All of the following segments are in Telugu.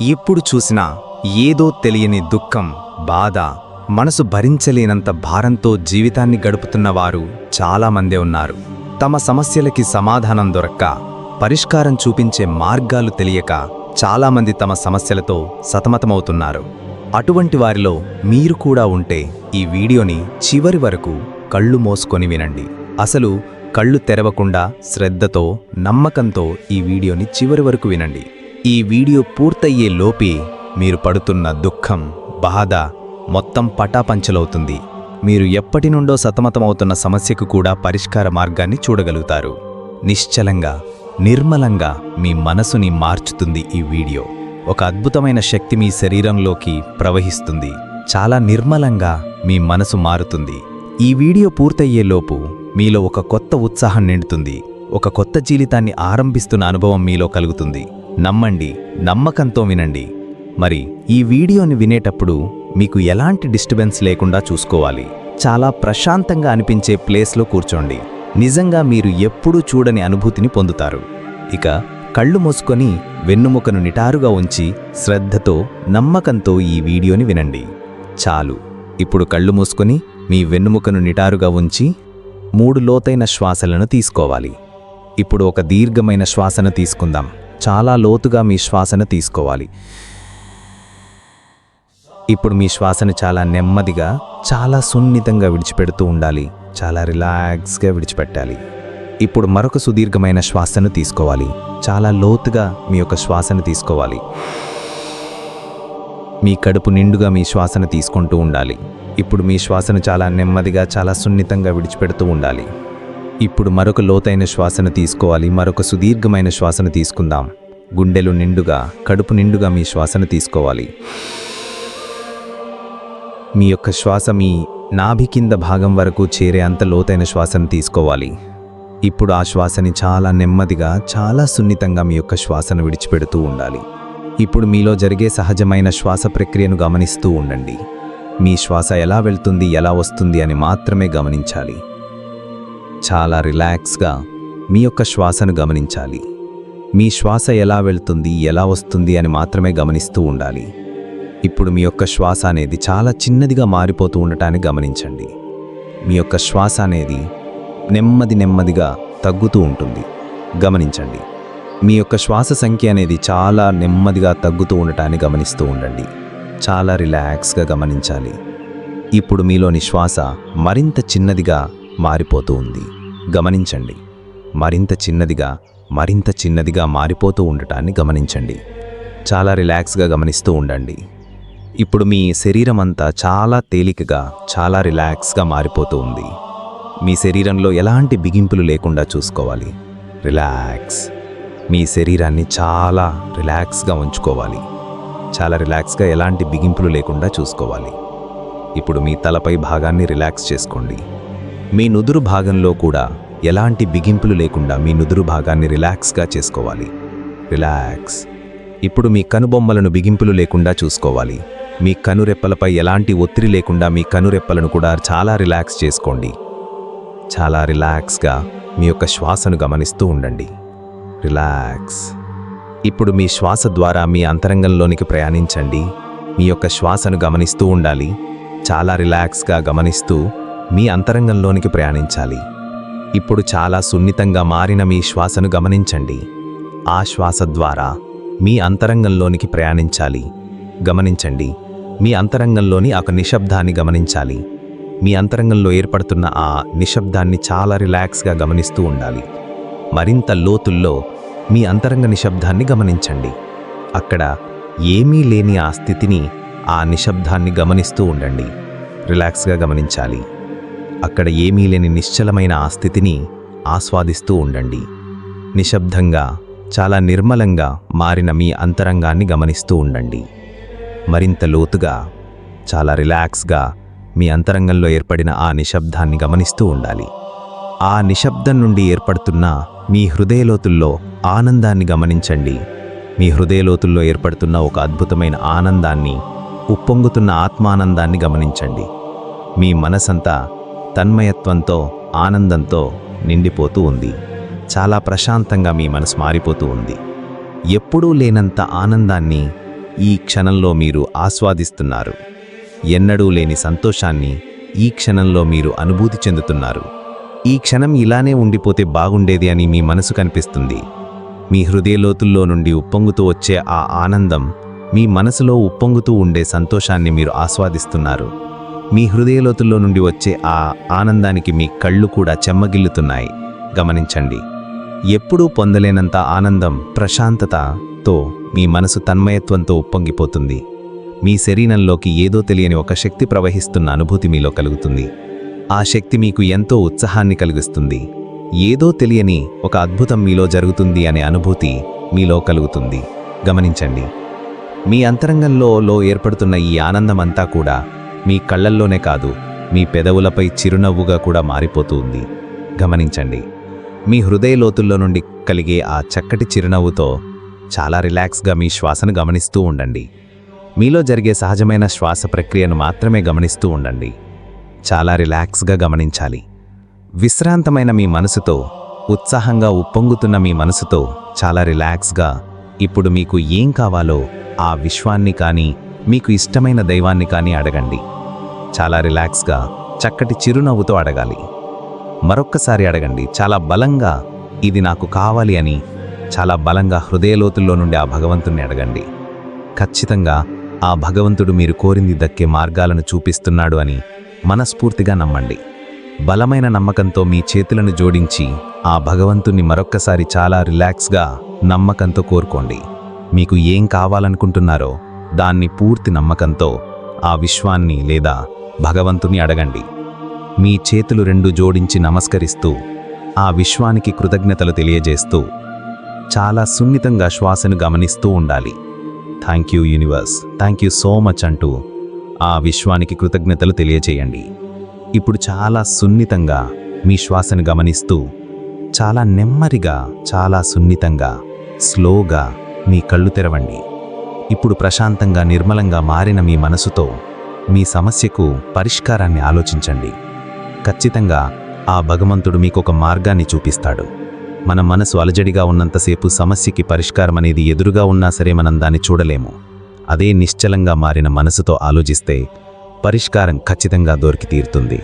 ఎప్పుడు చూసినా ఏదో తెలియని దుఃఖం బాధ మనసు భరించలేనంత భారంతో జీవితాన్ని గడుపుతున్న వారు చాలామందే ఉన్నారు. తమ సమస్యలకి సమాధానం దొరక్క పరిష్కారం చూపించే మార్గాలు తెలియక చాలామంది తమ సమస్యలతో సతమతమవుతున్నారు. అటువంటి వారిలో మీరు కూడా ఉంటే ఈ వీడియోని చివరి వరకు కళ్ళు మోసుకొని వినండి. అసలు కళ్ళు తెరవకుండా శ్రద్ధతో నమ్మకంతో ఈ వీడియోని చివరి వరకు వినండి. ఈ వీడియో పూర్తయ్యే లోపే మీరు పడుతున్న దుఃఖం బాధ మొత్తం పటాపంచలవుతుంది. మీరు ఎప్పటి నుండో సతమతమవుతున్న సమస్యకు కూడా పరిష్కార మార్గాన్ని చూడగలుగుతారు. నిశ్చలంగా నిర్మలంగా మీ మనసుని మార్చుతుంది ఈ వీడియో. ఒక అద్భుతమైన శక్తి మీ శరీరంలోకి ప్రవహిస్తుంది. చాలా నిర్మలంగా మీ మనసు మారుతుంది. ఈ వీడియో పూర్తయ్యేలోపు మీలో ఒక కొత్త ఉత్సాహం నిండుతుంది. ఒక కొత్త జీవితాన్ని ఆరంభిస్తున్న అనుభవం మీలో కలుగుతుంది. నమ్మండి నమ్మకంతో వినండి. మరి ఈ వీడియోని వినేటప్పుడు మీకు ఎలాంటి డిస్టర్బెన్స్ లేకుండా చూసుకోవాలి? చాలా ప్రశాంతంగా అనిపించే ప్లేస్లో కూర్చోండి. నిజంగా మీరు ఎప్పుడూ చూడని అనుభూతిని పొందుతారు. ఇక కళ్ళు మూసుకొని వెన్నుముకను నిటారుగా ఉంచి శ్రద్ధతో నమ్మకంతో ఈ వీడియోని వినండి. చాలు. ఇప్పుడు కళ్ళు మూసుకొని మీ వెన్నుముకను నిటారుగా ఉంచి మూడు లోతైన శ్వాసలను తీసుకోవాలి. ఇప్పుడు ఒక దీర్ఘమైన శ్వాసను తీసుకుందాం. చాలా లోతుగా మీ శ్వాసను తీసుకోవాలి. ఇప్పుడు మీ శ్వాసను చాలా నెమ్మదిగా చాలా సున్నితంగా విడిచిపెడుతూ ఉండాలి. చాలా రిలాక్స్గా విడిచిపెట్టాలి. ఇప్పుడు మరొక సుదీర్ఘమైన శ్వాసను తీసుకోవాలి. చాలా లోతుగా మీ యొక్క శ్వాసను తీసుకోవాలి. మీ కడుపు నిండుగా మీ శ్వాసను తీసుకుంటూ ఉండాలి. ఇప్పుడు మీ శ్వాసను చాలా నెమ్మదిగా చాలా సున్నితంగా విడిచిపెడుతూ ఉండాలి. ఇప్పుడు మరొక లోతైన శ్వాసను తీసుకోవాలి మరొక సుదీర్ఘమైన శ్వాసను తీసుకుందాం. గుండెలు నిండుగా కడుపు నిండుగా మీ శ్వాసను తీసుకోవాలి. మీ యొక్క శ్వాస మీ నాభి కింద భాగం వరకు చేరే అంత లోతైన శ్వాసను తీసుకోవాలి. ఇప్పుడు ఆ శ్వాసని చాలా నెమ్మదిగా చాలా సున్నితంగా మీ యొక్క శ్వాసను విడిచిపెడుతూ ఉండాలి. ఇప్పుడు మీలో జరిగే సహజమైన శ్వాస ప్రక్రియను గమనిస్తూ ఉండండి. మీ శ్వాస ఎలా వెళ్తుంది ఎలా వస్తుంది అని మాత్రమే గమనించాలి. చాలా రిలాక్స్గా మీ యొక్క శ్వాసను గమనించాలి. మీ శ్వాస ఎలా వెళ్తుంది ఎలా వస్తుంది అని మాత్రమే గమనిస్తూ ఉండాలి. ఇప్పుడు మీ యొక్క శ్వాస అనేది చాలా చిన్నదిగా మారిపోతూ ఉండటాన్ని గమనించండి. మీ యొక్క శ్వాస అనేది నెమ్మది నెమ్మదిగా తగ్గుతూ ఉంటుంది. గమనించండి. మీ యొక్క శ్వాస సంఖ్య అనేది చాలా నెమ్మదిగా తగ్గుతూ ఉండటాన్ని గమనిస్తూ ఉండండి. చాలా రిలాక్స్గా గమనించాలి. ఇప్పుడు మీలోని శ్వాస మరింత చిన్నదిగా మారిపోతూ ఉంది. గమనించండి. మరింత చిన్నదిగా మరింత చిన్నదిగా మారిపోతూ ఉండటాన్ని గమనించండి. చాలా రిలాక్స్గా గమనిస్తూ ఉండండి. ఇప్పుడు మీ శరీరం అంతా చాలా తేలికగా చాలా రిలాక్స్గా మారిపోతూ ఉంది. మీ శరీరంలో ఎలాంటి బిగింపులు లేకుండా చూసుకోవాలి. రిలాక్స్. మీ శరీరాన్ని చాలా రిలాక్స్గా ఉంచుకోవాలి. చాలా రిలాక్స్గా ఎలాంటి బిగింపులు లేకుండా చూసుకోవాలి. ఇప్పుడు మీ తలపై భాగాన్ని రిలాక్స్ చేసుకోండి. మీ నుదురు భాగంలో కూడా ఎలాంటి బిగింపులు లేకుండా మీ నుదురు భాగాన్ని రిలాక్స్గా చేసుకోవాలి. రిలాక్స్. ఇప్పుడు మీ కనుబొమ్మలను బిగింపులు లేకుండా చూసుకోవాలి. మీ కనురెప్పలపై ఎలాంటి ఒత్తిడి లేకుండా మీ కనురెప్పలను కూడా చాలా రిలాక్స్ చేసుకోండి. చాలా రిలాక్స్గా మీ యొక్క శ్వాసను గమనిస్తూ ఉండండి. రిలాక్స్. ఇప్పుడు మీ శ్వాస ద్వారా మీ అంతరంగంలోనికి ప్రయాణించండి. మీ యొక్క శ్వాసను గమనిస్తూ ఉండాలి. చాలా రిలాక్స్గా గమనిస్తూ మీ అంతరంగంలోనికి ప్రయాణించాలి. ఇప్పుడు చాలా సున్నితంగా మారిన మీ శ్వాసను గమనించండి. ఆ శ్వాస ద్వారా మీ అంతరంగంలోనికి ప్రయాణించాలి. గమనించండి మీ అంతరంగంలోని ఒక నిశ్శబ్దాన్ని గమనించాలి. మీ అంతరంగంలో ఏర్పడుతున్న ఆ నిశ్శబ్దాన్ని చాలా రిలాక్స్గా గమనిస్తూ ఉండాలి. మరింత లోతుల్లో మీ అంతరంగ నిశ్శబ్దాన్ని గమనించండి. అక్కడ ఏమీ లేని ఆ స్థితిని ఆ నిశ్శబ్దాన్ని గమనిస్తూ ఉండండి. రిలాక్స్గా గమనించాలి. అక్కడ ఏమీ లేని నిశ్చలమైన ఆ స్థితిని ఆస్వాదిస్తూ ఉండండి. నిశ్శబ్దంగా చాలా నిర్మలంగా మారిన మీ అంతరంగాన్ని గమనిస్తూ ఉండండి. మరింత లోతుగా చాలా రిలాక్స్గా మీ అంతరంగంలో ఏర్పడిన ఆ నిశ్శబ్దాన్ని గమనిస్తూ ఉండాలి. ఆ నిశ్శబ్దం నుండి ఏర్పడుతున్న మీ హృదయలోతుల్లో ఆనందాన్ని గమనించండి. మీ హృదయలోతుల్లో ఏర్పడుతున్న ఒక అద్భుతమైన ఆనందాన్ని ఉప్పొంగుతున్న ఆత్మానందాన్ని గమనించండి. మీ మనసంతా తన్మయత్వంతో ఆనందంతో నిండిపోతూ ఉంది. చాలా ప్రశాంతంగా మీ మనసు మారిపోతూ ఉంది. ఎప్పుడూ లేనంత ఆనందాన్ని ఈ క్షణంలో మీరు ఆస్వాదిస్తున్నారు. ఎన్నడూ లేని సంతోషాన్ని ఈ క్షణంలో మీరు అనుభూతి చెందుతున్నారు. ఈ క్షణం ఇలానే ఉండిపోతే బాగుండేది అని మీ మనసు కనిపిస్తుంది. మీ హృదయలోతుల్లో నుండి ఉప్పొంగుతూ వచ్చే ఆ ఆనందం మీ మనసులో ఉప్పొంగుతూ ఉండే సంతోషాన్ని మీరు ఆస్వాదిస్తున్నారు. మీ హృదయలోతుల్లో నుండి వచ్చే ఆ ఆనందానికి మీ కళ్ళు కూడా చెమ్మగిల్లుతున్నాయి. గమనించండి. ఎప్పుడూ పొందలేనంత ఆనందం ప్రశాంతతతో మీ మనసు తన్మయత్వంతో ఉప్పొంగిపోతుంది. మీ శరీరంలోకి ఏదో తెలియని ఒక శక్తి ప్రవహిస్తున్న అనుభూతి మీలో కలుగుతుంది. ఆ శక్తి మీకు ఎంతో ఉత్సాహాన్ని కలిగిస్తుంది. ఏదో తెలియని ఒక అద్భుతం మీలో జరుగుతుంది అనే అనుభూతి మీలో కలుగుతుంది. గమనించండి. మీ అంతరంగంలో లో ఏర్పడుతున్న ఈ ఆనందమంతా కూడా మీ కళ్ళల్లోనే కాదు మీ పెదవులపై చిరునవ్వుగా కూడా మారిపోతూ ఉంది. గమనించండి మీ హృదయ లోతుల్లో నుండి కలిగే ఆ చక్కటి చిరునవ్వుతో చాలా రిలాక్స్గా మీ శ్వాసను గమనిస్తూ ఉండండి. మీలో జరిగే సహజమైన శ్వాస ప్రక్రియను మాత్రమే గమనిస్తూ ఉండండి. చాలా రిలాక్స్గా గమనించాలి. విశ్రాంతమైన మీ మనసుతో ఉత్సాహంగా ఉప్పొంగుతున్న మీ మనసుతో చాలా రిలాక్స్గా ఇప్పుడు మీకు ఏం కావాలో ఆ విశ్వాన్ని కానీ మీకు ఇష్టమైన దైవాన్ని కానీ అడగండి. చాలా రిలాక్స్గా చక్కటి చిరునవ్వుతో అడగాలి. మరొక్కసారి అడగండి చాలా బలంగా ఇది నాకు కావాలి అని చాలా బలంగా హృదయలోతుల్లో నుండి ఆ భగవంతుణ్ణి అడగండి. ఖచ్చితంగా ఆ భగవంతుడు మీరు కోరింది దక్కే మార్గాలను చూపిస్తున్నాడు అని మనస్ఫూర్తిగా నమ్మండి. బలమైన నమ్మకంతో మీ చేతులను జోడించి ఆ భగవంతుణ్ణి మరొక్కసారి చాలా రిలాక్స్గా నమ్మకంతో కోరుకోండి. మీకు ఏం కావాలనుకుంటున్నారో దాన్ని పూర్తి నమ్మకంతో ఆ విశ్వాన్ని లేదా భగవంతుని అడగండి. మీ చేతులు రెండు జోడించి నమస్కరిస్తూ ఆ విశ్వానికి కృతజ్ఞతలు తెలియజేస్తూ చాలా సున్నితంగా శ్వాసను గమనిస్తూ ఉండాలి. Thank you universe thank you so much అంటూ ఆ విశ్వానికి కృతజ్ఞతలు తెలియజేయండి. ఇప్పుడు చాలా సున్నితంగా మీ శ్వాసను గమనిస్తూ చాలా నెమ్మదిగా చాలా సున్నితంగా స్లోగా మీ కళ్ళు తెరవండి. ఇప్పుడు ప్రశాంతంగా నిర్మలంగా మారిన మీ మనసుతో మీ సమస్యకు పరిష్కారాన్ని ఆలోచించండి. ఖచ్చితంగా ఆ భగవంతుడు మీకొక మార్గాన్ని చూపిస్తాడు. మన మనసు అలజడిగా ఉన్నంతసేపు సమస్యకి పరిష్కారం అనేది ఎదురుగా ఉన్నా సరే మనం దాన్ని చూడలేము. అదే నిశ్చలంగా మారిన మనసుతో ఆలోచిస్తే పరిష్కారం ఖచ్చితంగా దొరికి తీరుతుంది.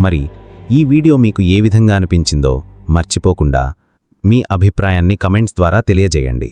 మరి ఈ వీడియో మీకు ఏ విధంగా అనిపించిందో మర్చిపోకుండా మీ అభిప్రాయాన్ని కమెంట్స్ ద్వారా తెలియజేయండి.